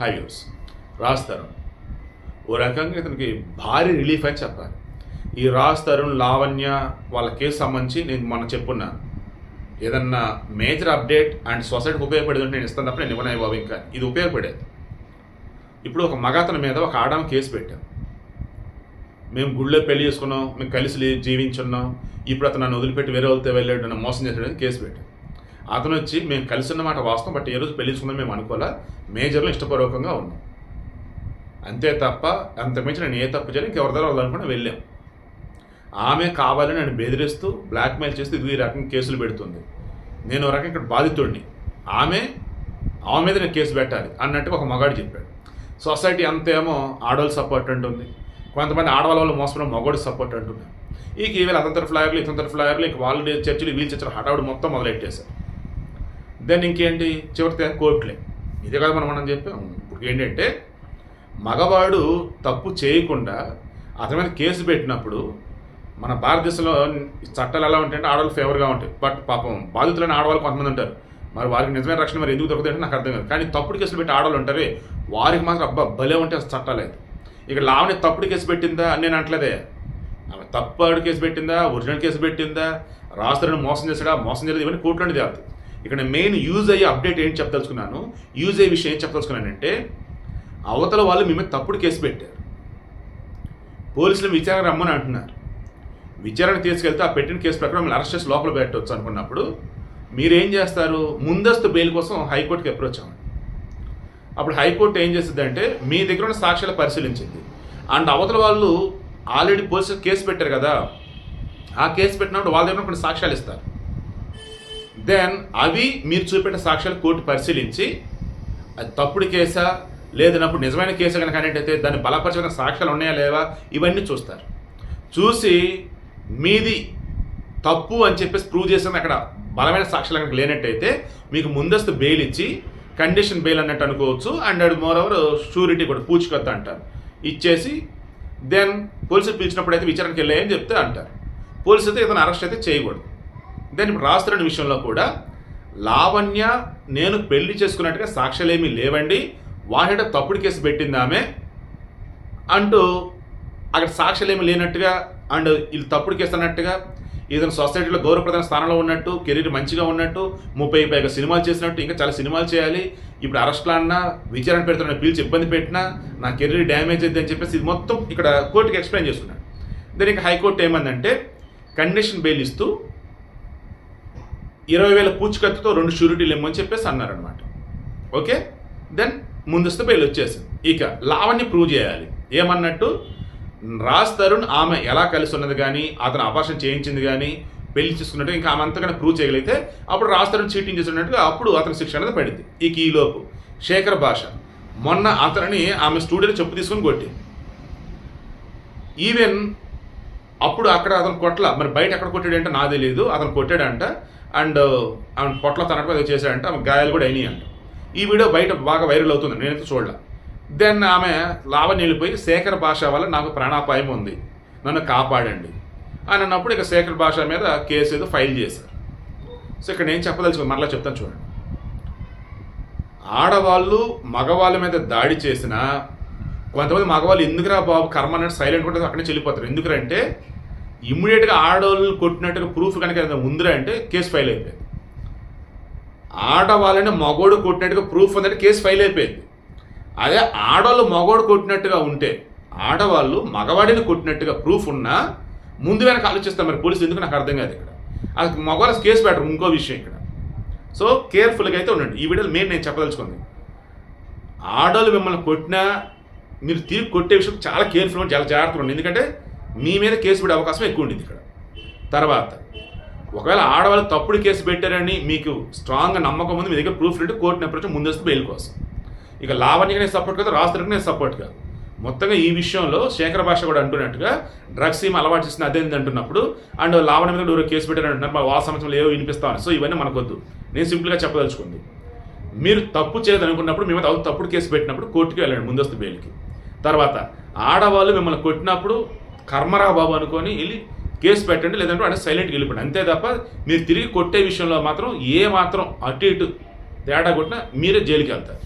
High views రాస్తారు ఓ రకంగా ఇతనికి భారీ రిలీఫ్ అని చెప్పాలి. ఈ రాజ్ తరుణ్ లావణ్య వాళ్ళ కేసు సంబంధించి నేను మొన్న చెప్పున్నాను. ఏదన్నా మేజర్ అప్డేట్ అండ్ సొసైటీకి ఉపయోగపడేది ఉంటే నేను ఇస్తాను తప్ప నేను ఇవ్వనాయి బాబు ఇంకా. ఇది ఉపయోగపడేది. ఇప్పుడు ఒక మగతని మీద ఒక ఆడామ కేసు పెట్టాం. మేము గుళ్ళో పెళ్ళి చేసుకున్నాం మేము కలిసి జీవించున్నాం. ఇప్పుడు అతను నన్ను వదిలిపెట్టి వేరే వాళ్ళతో వెళ్ళాడు నన్ను మోసం చేశాడని కేసు పెట్టాం. అతను వచ్చి మేము కలిసి ఉన్నమాట వాస్తవం బట్ ఏ రోజు పెళ్ళి చేసుకుందాం మేము అనుకోలే మేజర్లో ఇష్టపూర్వకంగా ఉన్నాం. అంతే తప్ప అంతకుమించి నేను ఏ తప్పు చేయాలి ఇంకెవరి దగ్గర వాళ్ళనుకుని వెళ్ళాం. ఆమె కావాలని నన్ను బెదిరిస్తూ బ్లాక్మెయిల్ చేస్తూ ఇది ఈ రకం కేసులు పెడుతుంది. నేను ఒక రకం ఇక్కడ బాధితుడిని. ఆమె ఆమె మీద నేను కేసు పెట్టాలి అన్నట్టు ఒక మగాడు చెప్పాడు. సొసైటీ అంతేమో ఆడవాళ్ళు సపోర్ట్ అంటుంది. కొంతమంది ఆడవాళ్ళ వాళ్ళు మోసపోయిన మగోడు సపోర్ట్ అంటున్నారు ఈ ఈవేళ అతని తరఫు లాయర్లు ఇతని తరఫు వాళ్ళు చర్చలు వీళ్ళు చర్చలు హడావుడు మొత్తం మొదలెట్టేశారు. దెన్ ఇంకేంటి? చివరికి కోర్టులే. ఇదే కదా మనం మనం చెప్పాం. ఇప్పుడు ఏంటంటే మగవాడు తప్పు చేయకుండా అతని మీద కేసు పెట్టినప్పుడు మన భారతదేశంలో చట్టాలు ఎలా ఉంటాయంటే ఆడవాళ్ళు ఫేవర్గా ఉంటాయి. బట్ పాపం బాధితులైన ఆడవాళ్ళు కొంతమంది ఉంటారు. మరి వారికి నిజమైన రక్షణ మరి ఎందుకు దొరుకుతాయంటే నాకు అర్థం కాదు. కానీ తప్పుడు కేసులు పెట్టి ఆడవాళ్ళు ఉంటారే. వారికి మాత్రం అబ్బా భలే ఉంటే అసలు చట్టాలు అయితే. ఇక లావణ్య తప్పుడు కేసు పెట్టిందా అని నేను అంటలేదే ఆమె తప్పుడు కేసు పెట్టిందా? ఒరిజినల్ కేసు పెట్టిందా? రాష్ట్రాన్ని మోసం చేసాడా మోసం చేయలేదు. ఇవన్నీ కోర్టులోనే తేలుతాయి. ఇక్కడ మెయిన్ యూజ్ అయ్యే అప్డేట్ ఏంటి చెప్పదలుచుకున్నాను. యూజ్ అయ్యే విషయం ఏం చెప్పదలుచుకున్నానంటే అవతల వాళ్ళు మీ మీద తప్పుడు కేసు పెట్టారు. పోలీసులు విచారణ రమ్మని అంటున్నారు. విచారణ తీసుకెళ్తే ఆ పెట్టిన కేసు ప్రకారం మిమ్మల్ని అరెస్ట్ చేసి లోపల పెట్టవచ్చు అనుకున్నప్పుడు మీరేం చేస్తారు? ముందస్తు బెయిల్ కోసం హైకోర్టుకి అప్రోచ్ అవ్వండి. అప్పుడు హైకోర్టు ఏం చేస్తుందంటే మీ దగ్గర ఉన్న సాక్ష్యాలు పరిశీలించింది అండ్ అవతల వాళ్ళు ఆల్రెడీ పోలీసులు కేసు పెట్టారు కదా ఆ కేసు పెట్టినప్పుడు వాళ్ళ దగ్గర కొన్ని సాక్ష్యాలు ఇస్తారు. దెన్ అవి మీరు చూపెట్టిన సాక్ష్యాలు కోర్టు పరిశీలించి అది తప్పుడు కేసా లేదన్నప్పుడు నిజమైన కేసు కనుక అనేటైతే దాన్ని బలపరచిన సాక్ష్యాలు ఉన్నాయా లేవా ఇవన్నీ చూస్తారు. చూసి మీది తప్పు అని చెప్పేసి ప్రూవ్ చేసిన అక్కడ బలమైన సాక్ష్యాలు కనుక లేనట్టయితే మీకు ముందస్తు బెయిల్ ఇచ్చి కండిషన్ బెయిల్ అన్నట్టు అనుకోవచ్చు. అండ్ అది మోర్ ఓవర్ షూరిటీ కూడా పూచికత్తు అంటారు. ఇచ్చేసి దెన్ పోలీసులు పిలిచినప్పుడు అయితే విచారణకి వెళ్ళాయని చెప్తే అంటారు. పోలీసు అయితే ఇతను అరెస్ట్ అయితే చేయకూడదు. దాన్ని ఇప్పుడు రాస్తున్న విషయంలో కూడా లావణ్య నేను పెళ్ళి చేసుకున్నట్టుగా సాక్ష్యాలు ఏమీ లేవండి. వాహిడ తప్పుడు కేసు పెట్టింది ఆమె అంటూ అక్కడ సాక్ష్యాలు ఏమి లేనట్టుగా అండ్ వీళ్ళు తప్పుడు కేసు అన్నట్టుగా ఇతను సొసైటీలో గౌరవప్రధాన స్థానంలో ఉన్నట్టు కెరీర్ మంచిగా ఉన్నట్టు ముప్పై పైగా సినిమాలు చేసినట్టు ఇంకా చాలా సినిమాలు చేయాలి. ఇప్పుడు అరెస్ట్లో అన్నా విచారణ పెడుతున్న పిలిచి ఇబ్బంది పెట్టినా నా కెరీర్ డ్యామేజ్ అయింది అని చెప్పేసి ఇది మొత్తం ఇక్కడ కోర్టుకి ఎక్స్ప్లెయిన్ చేస్తున్నాడు దీనికి హైకోర్టు ఏమందంటే కండిషన్ బెయిల్ ఇస్తూ ఇరవై వేల పూచికత్తుతో రెండు షూరిటీలు ఇమ్మని చెప్పేసి అన్నారనమాట ఓకే? దెన్ ముందస్తు బెయిల్ వచ్చేసింది. ఇక లావణ్య ప్రూవ్ చేయాలి. ఏమన్నట్టు? రాజ్ తరుణ్ ఆమె ఎలా కలిసి ఉన్నది కానీ అతను అపార్షన్ చేయించింది కానీ పెళ్ళి చేసుకున్నట్టు ఇంకా ఆమె అంతగానే ప్రూవ్ చేయగలిగితే అప్పుడు రాజ్ తరుణ్ చీటింగ్ చేసినట్టుగా అప్పుడు అతని శిక్ష అనేది పడింది. ఇక ఈలోపు శేఖర్ భాష. మొన్న అతనిని ఆమె స్టూడియోలో చెప్పు తీసుకుని కొట్టి ఈవెన్ అప్పుడు అక్కడ అతను కొట్ల. మరి బయట ఎక్కడ కొట్టాడంటే నాకు తెలియదు అతను కొట్టాడంట. అండ్ ఆమె పొట్ల తనకు ఏదో చేశాడంట ఆమె గాయాలు కూడా అయినాయి అంట. ఈ వీడియో బయట బాగా వైరల్ అవుతుంది నేనైతే చూడలే. దెన్ ఆమె లావణ్య వెళ్ళిపోయి శేఖర్ భాష వల్ల నాకు ప్రాణాపాయం ఉంది నన్ను కాపాడండి అని అన్నప్పుడు ఇక శేఖర్ భాష మీద కేసు ఏదో ఫైల్ చేశారు. సో ఇక్కడ నేను చెప్పదలుచుకుని మరలా చెప్తాను చూడండి. ఆడవాళ్ళు మగవాళ్ళ మీద దాడి చేసిన కొంతమంది మగవాళ్ళు ఎందుకురా బాబు కర్మ అన్నట్టు సైలెంట్ కూడా అక్కడే చెల్లిపోతారు. ఎందుకు అంటే ఇమ్మీడియట్గా ఆడవాళ్ళు కొట్టినట్టుగా ప్రూఫ్ కనుక ఏదైనా ఉందిరా అంటే కేసు ఫైల్ అయిపోయింది. ఆడవాళ్ళని మగోడు కొట్టినట్టుగా ప్రూఫ్ ఉందంటే కేసు ఫైల్ అయిపోయింది. అదే ఆడవాళ్ళు మగోడు కొట్టినట్టుగా ఉంటే ఆడవాళ్ళు మగవాడిని కొట్టినట్టుగా ప్రూఫ్ ఉన్నా ముందు వెనక ఆలోచిస్తాం మరి పోలీసులు ఎందుకు నాకు అర్థం కాదు ఇక్కడ. అది మగవాళ్ళ కేసు పెట్టరు ఇంకో విషయం ఇక్కడ. సో కేర్ఫుల్గా అయితే ఉండండి. ఈ వీడియోలో మెయిన్ నేను చెప్పదలుచుకుంది. ఆడవాళ్ళు మిమ్మల్ని కొట్టినా మీరు తిరిగి కొట్టే విషయం చాలా కేర్ఫుల్గా చాలా జాగ్రత్తగా ఉండండి. ఎందుకంటే మీ మీద కేసు పెట్టే అవకాశం ఎక్కువ ఉండింది ఇక్కడ. తర్వాత ఒకవేళ ఆడవాళ్ళు తప్పుడు కేసు పెట్టారని మీకు స్ట్రాంగ్గా నమ్మకం ఉంది మీ దగ్గర ప్రూఫ్ ఉంటే కోర్టు అప్రోచ్ ముందస్తు బెయిల్ కోసం. ఇక లావణ్యకి నేను సపోర్ట్ కాదు రాస్తులకు నేను సపోర్ట్ కాదు. మొత్తంగా ఈ విషయంలో శేఖర భాష కూడా అంటున్నట్టుగా డ్రగ్స్ ఏమి అలవాటు చేసిన అదే అంటున్నప్పుడు అండ్ లావణ్య మీద ఎవరో కేసు పెట్టారు అంటున్నారు మా వాళ్ళ సంవత్సరంలో ఏవో వినిపిస్తామని సో ఇవన్నీ మనకొద్దు. నేను సింపుల్గా చెప్పదలుచుకుంది. మీరు తప్పు చేయదు అనుకున్నప్పుడు మీ మీద తప్పుడు కేసు పెట్టినప్పుడు కోర్టుకి వెళ్ళండి ముందస్తు బెయిల్కి తర్వాత ఆడవాళ్ళు మిమ్మల్ని కొట్టినప్పుడు కర్మరా బాబు అనుకొని వెళ్ళి కేసు పెట్టండి లేదంటే వాడిని సైలెంట్గా వెళ్ళిపోండి. అంతే తప్ప మీరు తిరిగి కొట్టే విషయంలో మాత్రం ఏ మాత్రం అటు ఇటు తేడా కొట్టినా మీరే జైలుకి వెళ్తారు.